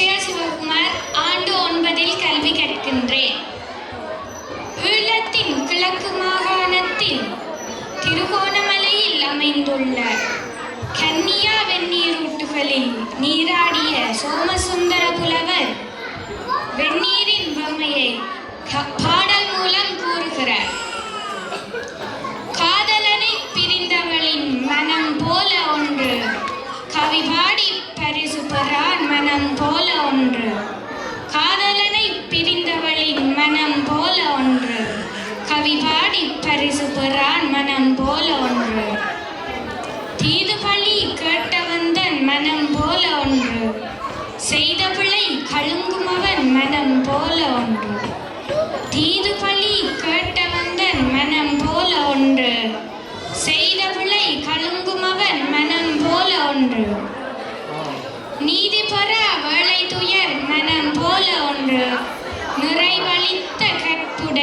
ஸ்ரேயா சிவகுமார் ஆண்டு ஒன்பதில் கல்வி கற்கின்றேன். ஈழத்தின் கிழக்கு மாகாணத்தில் திருகோணமலையில் அமைந்துள்ள கன்னியா வெந்நீரூட்டுகளில் நீராடிய சோமசுந்தர புலவர் வெந்நீரின் பொம்மையை பாடல் மூலம் கூறுகிறார். காதலனை பிரிந்தவளின் மனம் போல ஒன்று. கவி பாடி பரிசு பெறான் மனம் போல ஒன்று. காதலனை பிரிந்தவளின் மனம் போல ஒன்று. கவி பாடி பரிசு பெறான் மனம் போல ஒன்று. தீது பழி கேட்டவந்தன் மனம் போல ஒன்று. செய்த பிழை கழுங்குமவன் மனம் போல ஒன்று. தீது பழி கேட்டவந்தன் மனம் போல ஒன்று. செய்த பிழை கழுங்குமவன் மனம் போல ஒன்று.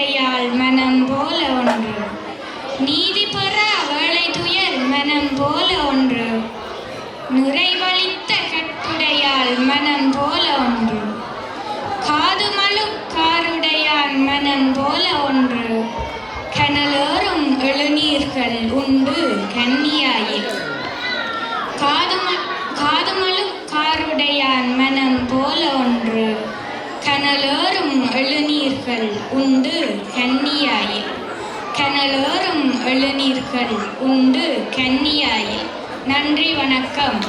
கற்புடையாள் மனம் போல ஒன்று. நீதி பெற அவளை துயர் மனம் போல ஒன்று. நுரைவழித்த கட்டுடையால் மனம் போல ஒன்று. காது மலுக்காருடையான் மனம் போல ஒன்று. கனலோறும் எழுநீர்கள் உண்டு கன்னியாயில். காது காது மலுக்காருடையான் மனம் போல ஒன்று. கனலோறும் எழுநீர்கள் உண்டு கன்னியாயில் இளநீர்கள் உண்டு கன்னியாயில். நன்றி வணக்கம்.